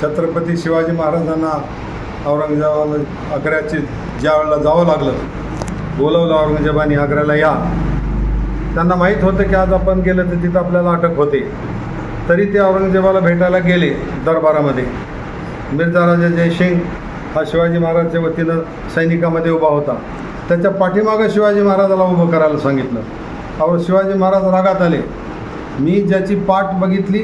छत्रपती शिवाजी महाराजांना औरंगजेबाला आग्र्याचे ज्या वेळेला जावं लागलं बोलवलं औरंगजेबाने आग्र्याला या. त्यांना माहीत होतं की आज आपण गेलं तर तिथं आपल्याला अटक होते. तरी ते औरंगजेबाला भेटायला गेले दरबारामध्ये. मिर्झा राजा जयसिंग हा शिवाजी महाराजच्या वतीनं सैनिकामध्ये उभा होता. त्याच्या पाठीमागं शिवाजी महाराजाला उभं करायला सांगितलं. और शिवाजी महाराज रागात आले. मी ज्याची पाठ बघितली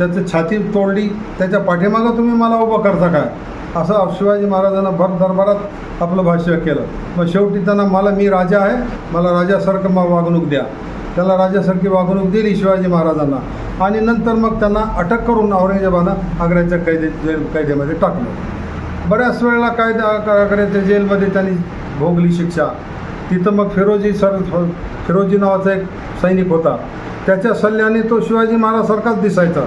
त्याचं छाती तोडली त्याच्या पाठीमागं तुम्ही मला उभं करता काय? असं शिवाजी महाराजांना भर दरबारात आपलं भाष्य केलं. मग शेवटी त्यांना मला मी राजा आहे मला राजासारखं मग वागणूक द्या. त्याला राजासारखी वागणूक दिली शिवाजी महाराजांना. आणि नंतर मग त्यांना अटक करून औरंगजेबानं आग्र्याच्या कैदे जेल कैदेमध्ये टाकलं. बऱ्याच वेळेला कायदा आग्र्याच्या जेलमध्ये त्यांनी भोगली शिक्षा. तिथं मग फिरोजी सर फिरोजी नावाचा एक सैनिक होता. त्याच्या सल्ल्याने तो शिवाजी महाराजसारखाच दिसायचा.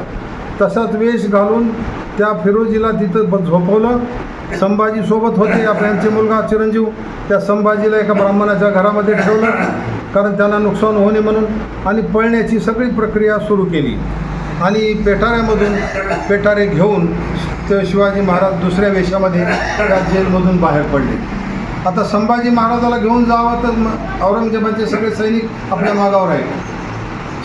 तसाच वेश घालून त्या फिरोजीला तिथं ब- झोपवलं. संभाजीसोबत होते आपल्याचे मुलगा चिरंजीव. त्या संभाजीला एका ब्राह्मणाच्या घरामध्ये ठेवलं कारण त्यांना नुकसान होणे म्हणून आणि पळण्याची सगळी प्रक्रिया सुरू केली. आणि पेठाऱ्यामधून पेठारे घेऊन ते शिवाजी महाराज दुसऱ्या वेशामध्ये त्या जेलमधून बाहेर पडले. आता संभाजी महाराजाला घेऊन जावं तर मग औरंगजेबाचे सगळे सैनिक आपल्या मागावर आहेत.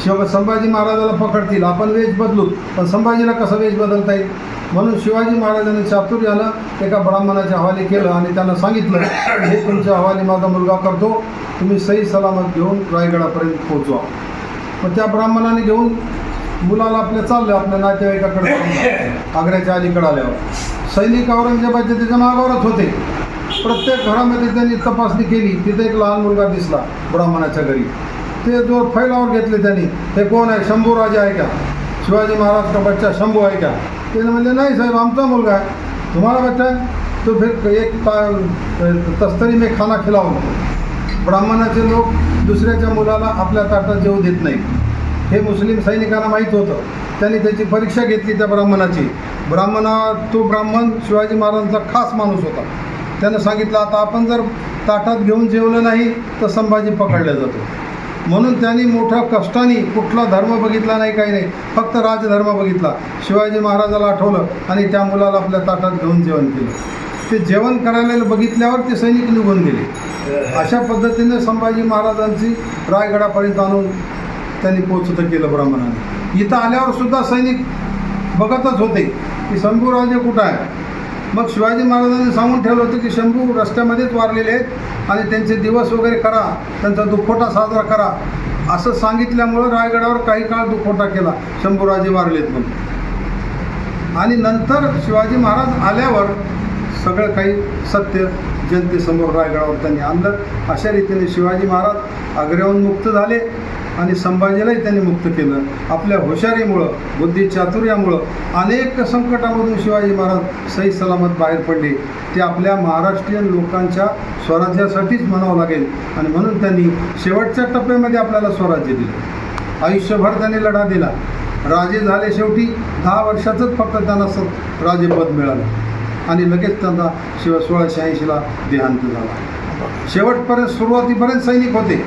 शिव संभाजी महाराजाला पकडतील. आपण वेश बदलू पण संभाजीला कसं वेश बदलता येईल? म्हणून शिवाजी महाराजांनी चातुर्यानं एका ब्राह्मणाच्या हवाली केलं आणि त्यांना सांगितलं हे तुमच्या हवाली माझा मुलगा करतो. तुम्ही सही सलामत घेऊन रायगडापर्यंत पोहोचवा. मग त्या ब्राह्मणाने घेऊन मुलाला आपल्या चाललं आपल्या नातेवाईकाकडे आग्र्याच्या अलीकडे आल्यावर. सैनिक औरंगजेबाचे त्याच्या मागावरच होते. प्रत्येक घरामध्ये त्यांनी तपासणी केली. तिथे एक लहान मुलगा दिसला ब्राह्मणाच्या घरी. ते जोर फैलावर घेतले त्यांनी हे कोण आहे शंभू राजा आहे का शिवाजी महाराज का बच्चा शंभू आहे का ते म्हणले नाही साहेब आमचा मुलगा आहे तुम्हाला बच्चा आहे तो फिर एक तस्तरी में खाना खिलावून ब्राह्मणाचे लोक दुसऱ्याच्या मुलाला आपल्या ताटात जेवू देत नाही। हे मुस्लिम सैनिकांना माहीत होतं। त्यांनी त्याची परीक्षा घेतली त्या ब्राह्मणाची। ब्राह्मणा तो ब्राह्मण शिवाजी महाराजांचा खास माणूस होता। त्यानं सांगितलं आता आपण जर ताटात घेऊन जेवलं नाही तर संभाजी पकडला जातो. म्हणून त्यांनी मोठ्या कष्टाने कुठला धर्म बघितला नाही काही नाही. फक्त राजधर्म बघितला. शिवाजी महाराजाला आठवलं आणि त्या मुलाला आपल्या ताटात घेऊन जेवण केलं. ते जेवण करायला बघितल्यावर ते सैनिक निघून गेले. अशा पद्धतीने संभाजी महाराजांची रायगडापर्यंत आणून त्यांनी पोचतं केलं ब्राह्मणाने. इथं आल्यावर सुद्धा सैनिक बघतच होते की शंभूराजे कुठं आहे? मग शिवाजी महाराजांनी सांगून ठेवलं होतं की शंभू रस्त्यामध्येच वारलेले आहेत आणि त्यांचे दिवस वगैरे करा त्यांचा दुखोटा साजरा करा. असं सांगितल्यामुळं रायगडावर काही काळ दुखोटा केला. शंभूराजे वारलेत म्हणून. आणि नंतर शिवाजी महाराज आल्यावर सगळं काही सत्य जनतेसमोर रायगडावर त्यांनी आणलं. अशा रीतीने शिवाजी महाराज आग्र्याहून मुक्त झाले. आणि संभाजीलाही त्यांनी मुक्त केलं. आपल्या हुशारीमुळं बुद्धिचातुर्यामुळं अनेक संकटामधून शिवाजी महाराज सही सलामत बाहेर पडले. ते आपल्या महाराष्ट्रीयन लोकांच्या स्वराज्यासाठीच म्हणावं लागेल आणि म्हणून त्यांनी शेवटच्या टप्प्यामध्ये आपल्याला स्वराज्य दिलं. आयुष्यभर त्यांनी लढा दिला. राजे झाले शेवटी दहा वर्षाचंच फक्त त्यांना स राजेपद मिळालं. आणि लगेच त्यांना शिव सोळाशे ऐंशीला देहांत झाला. शेवटपर्यंत सुरुवातीपर्यंत सैनिक होते.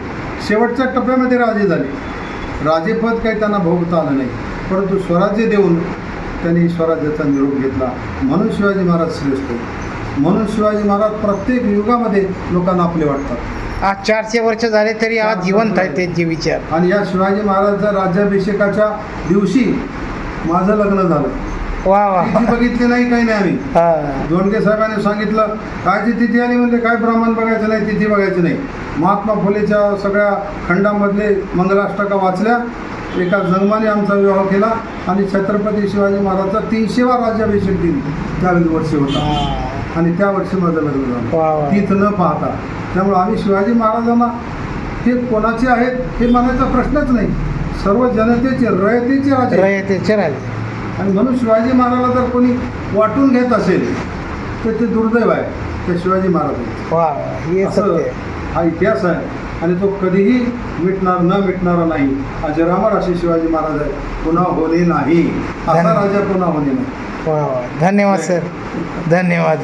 शेवटच्या टप्प्यामध्ये राजे झाले. राजेपद काही त्यांना भोगता आलं नाही. परंतु स्वराज्य देऊन त्यांनी स्वराज्याचा निरोप घेतला. म्हणून शिवाजी महाराज श्रेष्ठ. म्हणून शिवाजी महाराज प्रत्येक युगामध्ये लोकांना आपले वाटतात. आज चारशे वर्ष झाले तरी आज जिवंत आहेत त्यांचे विचार. आणि या शिवाजी महाराजच्या राज्याभिषेकाच्या दिवशी माझं लग्न झालं. वा वा. तिथी बघितली नाही काही नाही आम्ही. हा. दोंडगे साहेबांनी सांगितलं काय ती तिथी आली म्हणजे काय ब्राह्मण बघायचं नाही तिथी बघायची नाही. महात्मा फुलेच्या सगळ्या खंडामधले मंगलाष्टका वाचल्या. एका जन्माने आमचा विवाह केला आणि छत्रपती शिवाजी महाराजचा तीनशेवा राज्याभिषेक दिन त्यावेळी वर्षी होता. आणि त्या वर्षी माझं लग्न झालं. तीच न पाहता. त्यामुळे आम्ही शिवाजी महाराजांना हे कोणाचे आहेत हे म्हणायचा प्रश्नच नाही. सर्व जनतेचे रयतेचे राजे. रयतेचे राजे. आणि म्हणून शिवाजी महाराजाला जर कोणी वाटून घेत असेल तर ते दुर्दैव आहे ते शिवाजी महाराज वा हे असं. हा इतिहास आहे. आणि तो कधीही मिटणार न मिटणारा नाही. अजरामर असे शिवाजी महाराज आहे पुन्हा होणे नाही. असा. राजा पुन्हा होणे नाही. धन्यवाद सर. धन्यवाद.